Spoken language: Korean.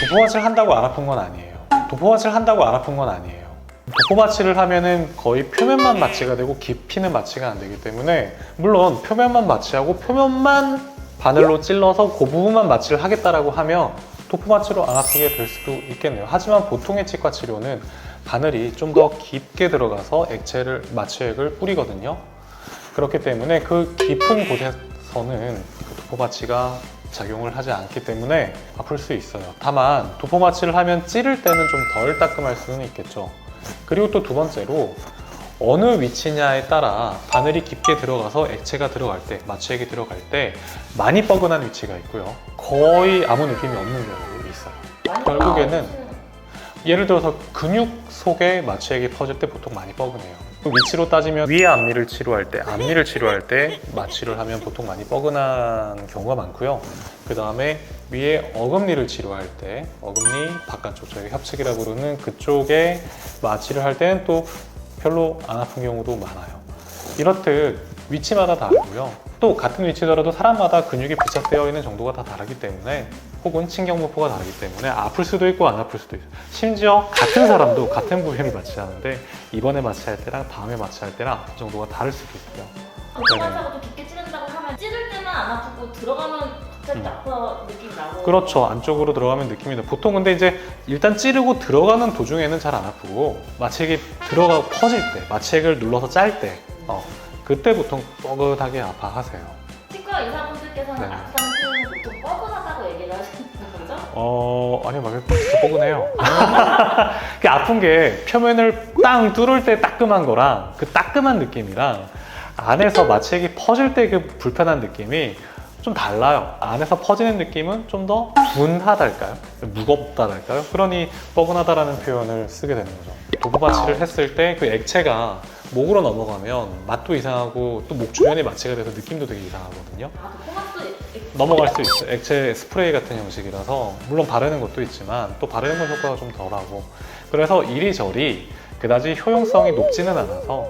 도포마취를 한다고 안 아픈 건 아니에요. 도포마취를 한다고 안 아픈 건 아니에요. 도포마취를 하면은 거의 표면만 마취가 되고 깊이는 마취가 안 되기 때문에 물론 표면만 마취하고 표면만 바늘로 찔러서 그 부분만 마취를 하겠다라고 하면 도포마취로 안 아프게 될 수도 있겠네요. 하지만 보통의 치과 치료는 바늘이 좀 더 깊게 들어가서 액체를 마취액을 뿌리거든요. 그렇기 때문에 그 깊은 곳에서는 그 도포마취가 작용을 하지 않기 때문에 아플 수 있어요. 다만 도포마취를 하면 찌를 때는 좀 덜 따끔할 수는 있겠죠. 그리고 또 두 번째로 어느 위치냐에 따라 바늘이 깊게 들어가서 액체가 들어갈 때, 마취액이 들어갈 때 많이 뻐근한 위치가 있고요. 거의 아무 느낌이 없는 경우도 있어요. 결국에는 예를 들어서 근육 속에 마취액이 퍼질 때 보통 많이 뻐근해요. 그 위치로 따지면 위에 앞니를 치료할 때, 앞니를 치료할 때 마취를 하면 보통 많이 뻐근한 경우가 많고요. 그 다음에 위에 어금니를 치료할 때, 어금니 바깥쪽 저희가 협측이라 부르는 그쪽에 마취를 할 때는 또 별로 안 아픈 경우도 많아요. 이렇듯 위치마다 다르고요. 또 같은 위치더라도 사람마다 근육이 부착되어 있는 정도가 다 다르기 때문에 혹은 신경분포가 다르기 때문에 아플 수도 있고 안 아플 수도 있어요. 심지어 같은 사람도 같은 부위를 마취하는데 이번에 마취할 때랑 다음에 마취할 때랑 정도가 다를 수도 있고요. 도포마취하고 또 깊게 찌른다고 하면 찌를 때는 안 아프고 들어가면 음. 그렇죠. 안쪽으로 들어가면 느낌이 나. 보통 근데 이제 일단 찌르고 들어가는 도중에는 잘 안 아프고 마취액이 들어가 퍼질 때, 마취액을 눌러서 짤 때, 어, 그때 보통 뻐근하게 아파하세요. 치과 의사분들께서는 네. 아프다는 표현을 보통 뻐근하다고 얘기를 하시는 거죠? 어, 아니요, 막 진짜 뻐근해요. 그 아픈 게 표면을 땅 뚫을 때 따끔한 거랑 그 따끔한 느낌이랑 안에서 마취액이 퍼질 때 그 불편한 느낌이 좀 달라요. 안에서 퍼지는 느낌은 좀더 둔하달까요? 무겁다달까요? 그러니 뻐근하다라는 표현을 쓰게 되는 거죠. 도포마취를 했을 때 그 액체가 목으로 넘어가면 맛도 이상하고 또 목 주변에 마취가 돼서 느낌도 되게 이상하거든요. 넘어갈 수 있어요. 액체 스프레이 같은 형식이라서 물론 바르는 것도 있지만 또 바르는 건 효과가 좀 덜하고 그래서 이리저리 그다지 효용성이 높지는 않아서